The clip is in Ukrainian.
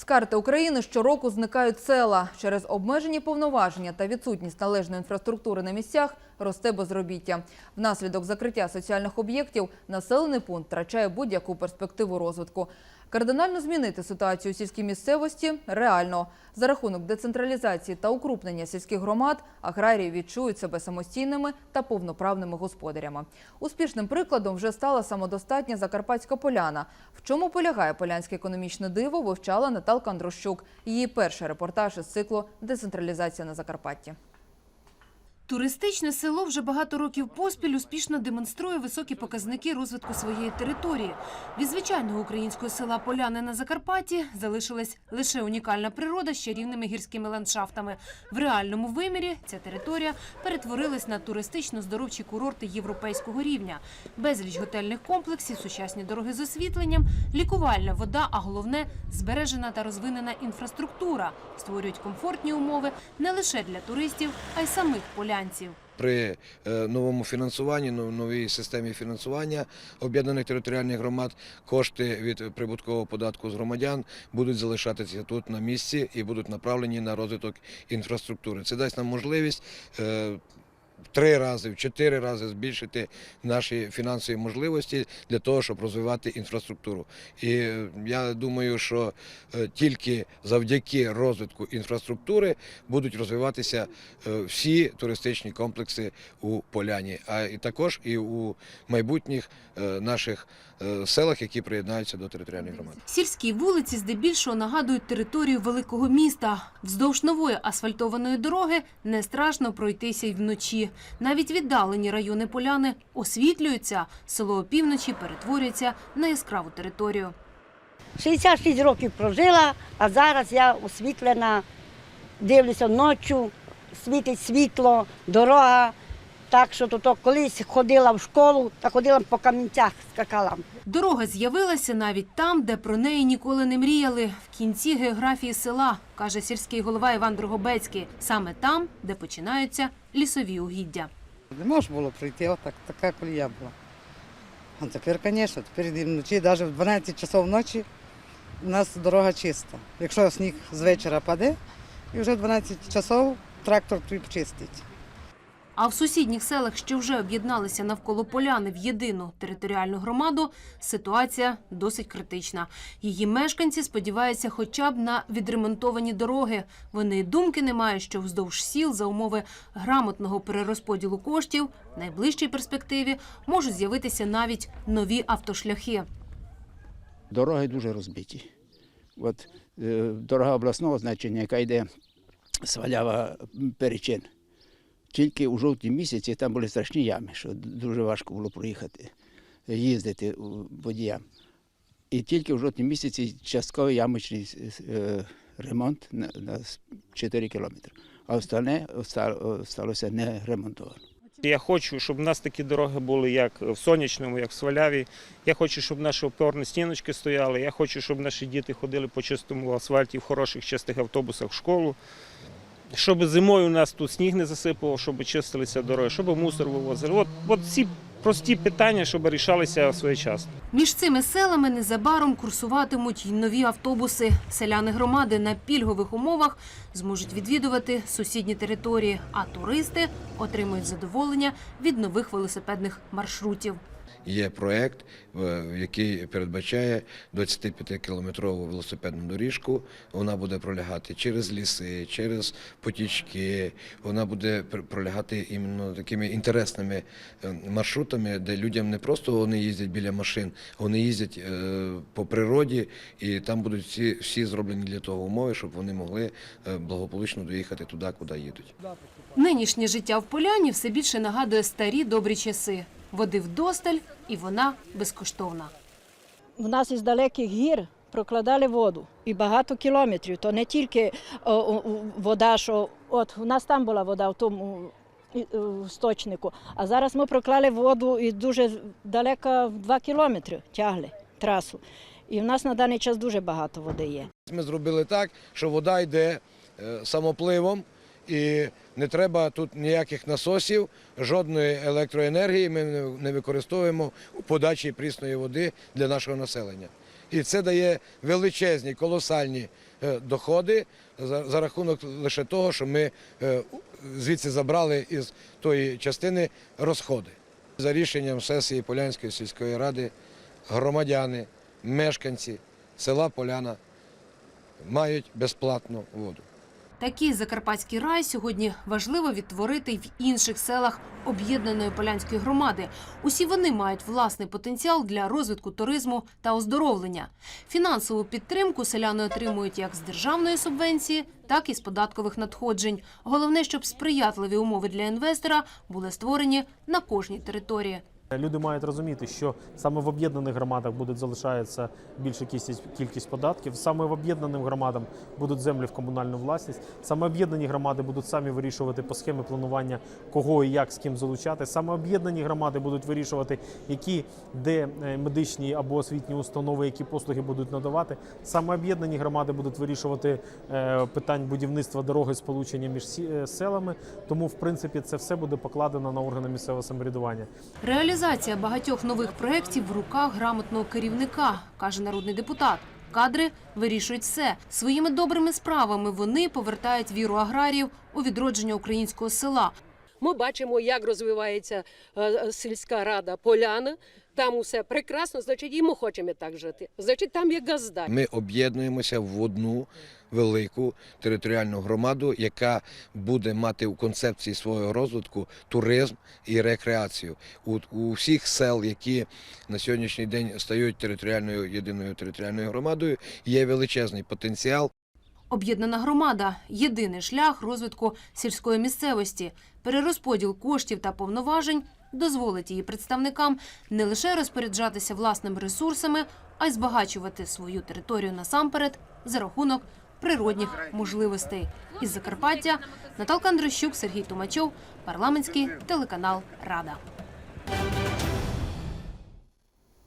З карти України щороку зникають села. Через обмежені повноваження та відсутність належної інфраструктури на місцях росте безробіття. Внаслідок закриття соціальних об'єктів населений пункт втрачає будь-яку перспективу розвитку. Кардинально змінити ситуацію у сільській місцевості реально. За рахунок децентралізації та укрупнення сільських громад аграрії відчують себе самостійними та повноправними господарями. Успішним прикладом вже стала самодостатня Закарпатська поляна. В чому полягає полянське економічне диво, вивчала Наталка Андрощук. Її перший репортаж із циклу Децентралізація на Закарпатті. Туристичне село вже багато років поспіль успішно демонструє високі показники розвитку своєї території. Від звичайного українського села Поляни на Закарпатті залишилась лише унікальна природа з чарівними гірськими ландшафтами. В реальному вимірі ця територія перетворилась на туристично-здоровчі курорти європейського рівня. Безліч готельних комплексів, сучасні дороги з освітленням, лікувальна вода, а головне збережена та розвинена інфраструктура створюють комфортні умови не лише для туристів, а й самих полянців. При е, новому фінансуванні, новій системі фінансування об'єднаних територіальних громад кошти від прибуткового податку з громадян будуть залишатися тут на місці і будуть направлені на розвиток інфраструктури. Це дасть нам можливість е, три рази, в чотири рази збільшити наші фінансові можливості для того, щоб розвивати інфраструктуру. І е, я думаю, що е, тільки завдяки розвитку інфраструктури будуть розвиватися е, всі туристичні комплекси у Поляні, а і також і у майбутніх наших селах, які приєднаються до територіальних громад. Сільські вулиці здебільшого нагадують територію великого міста. Вздовж нової асфальтованої дороги не страшно пройтися й вночі. Навіть віддалені райони поляни освітлюються. Село опівночі перетворюється на яскраву територію. 66 років прожила, а зараз я освітлена, дивлюся ночі, світить світло, дорога. Так що то колись ходила в школу та ходила по камінцях, скакала. Дорога з'явилася навіть там, де про неї ніколи не мріяли. В кінці географії села, каже сільський голова Іван Дрогобецький. Саме там, де починаються лісові угіддя. Не можна було прийти, отак, така колія була. А тепер, звісно, тепер вночі, навіть в 12 часов ночі у нас дорога чиста. Якщо сніг з вечора паде, і вже в 12 часов трактор чистить. А в сусідніх селах, що вже об'єдналися навколо поляни в єдину територіальну громаду, ситуація досить критична. Її мешканці сподіваються хоча б на відремонтовані дороги. Вони думки не мають, що вздовж сіл за умови грамотного перерозподілу коштів в найближчій перспективі можуть з'явитися навіть нові автошляхи. Дороги дуже розбиті. От е, дорога обласного значення, яка йде свалява перечин. Тільки у жовтні місяці там були страшні ями, що дуже важко було проїхати, їздити водіям. І тільки в жовтні місяці частковий ямочний е, ремонт на, на 4 кілометри. А остальне оста- осталося не ремонтовано. Я хочу, щоб у нас такі дороги були як в сонячному, як в сваляві. Я хочу, щоб наші опорні стіночки стояли. Я хочу, щоб наші діти ходили по чистому асфальті в хороших чистих автобусах в школу. Щоб зимою у нас тут сніг не засипував, щоб чистилися дороги, щоб мусор вивозили. От, от ці прості питання, щоб рішалися своєчасно. Між цими селами незабаром курсуватимуть й нові автобуси. Селяни громади на пільгових умовах зможуть відвідувати сусідні території, а туристи отримують задоволення від нових велосипедних маршрутів. Є проект, е, який передбачає 25-кілометрову велосипедну доріжку. Вона буде пролягати через ліси, через потічки. Вона буде пр- пролягати іменно такими інтересними е, маршрутами, де людям не просто вони їздять біля машин, вони їздять е, по природі, і там будуть всі, всі зроблені для того умови, щоб вони могли благополучно доїхати туди, куди їдуть. Нинішнє життя в поляні все більше нагадує старі добрі часи. Води вдосталь, і вона безкоштовна. У нас із далеких гір прокладали воду і багато кілометрів. То не тільки о, о, о, вода, що от у нас там була вода в тому і- сточнику, а зараз ми проклали воду і дуже далеко в два кілометри тягли трасу. І в нас на даний час дуже багато води є. Ми зробили так, що вода йде е, самопливом, і не треба тут ніяких насосів, жодної електроенергії ми не- використовуємо у подачі прісної води для нашого населення. І це дає величезні, колосальні е, доходи за, за рахунок лише того, що ми е, звідси забрали із тої частини розходи. За рішенням сесії Полянської сільської ради громадяни, мешканці села Поляна мають безплатну воду. Такий закарпатський рай сьогодні важливо відтворити й в інших селах об'єднаної полянської громади. Усі вони мають власний потенціал для розвитку туризму та оздоровлення. Фінансову підтримку селяни отримують як з державної субвенції, так і з податкових надходжень. Головне, щоб сприятливі умови для інвестора були створені на кожній території. Люди мають розуміти, що саме в об'єднаних громадах буде залишається більша кількість, кількість податків. Саме в об'єднаним громадам будуть землі в комунальну власність. Саме об'єднані громади будуть самі вирішувати по схемі планування, кого і як з ким залучати. Саме об'єднані громади будуть вирішувати, які де е, медичні або освітні установи, які послуги будуть надавати. Саме об'єднані громади будуть вирішувати е, питань будівництва дороги сполучення між е, селами. Тому, в принципі, це все буде покладено на органи місцевого самоврядування. Реалізація багатьох нових проєктів в руках грамотного керівника, каже народний депутат. Кадри вирішують все. Своїми добрими справами вони повертають віру аграріїв у відродження українського села. Ми бачимо, як розвивається е, сільська рада Поляна. Там усе прекрасно, значить, і ми хочемо так жити. Значить, там є газда. Ми об'єднуємося в одну велику територіальну громаду, яка буде мати у концепції свого розвитку туризм і рекреацію. У, у всіх сел, які на сьогоднішній день стають територіальною єдиною територіальною громадою, є величезний потенціал Об'єднана громада єдиний шлях розвитку сільської місцевості. Перерозподіл коштів та повноважень дозволить її представникам не лише розпоряджатися власними ресурсами, а й збагачувати свою територію насамперед за рахунок природних можливостей. Із Закарпаття Наталка Андрощук, Сергій Тумачов, парламентський телеканал Рада.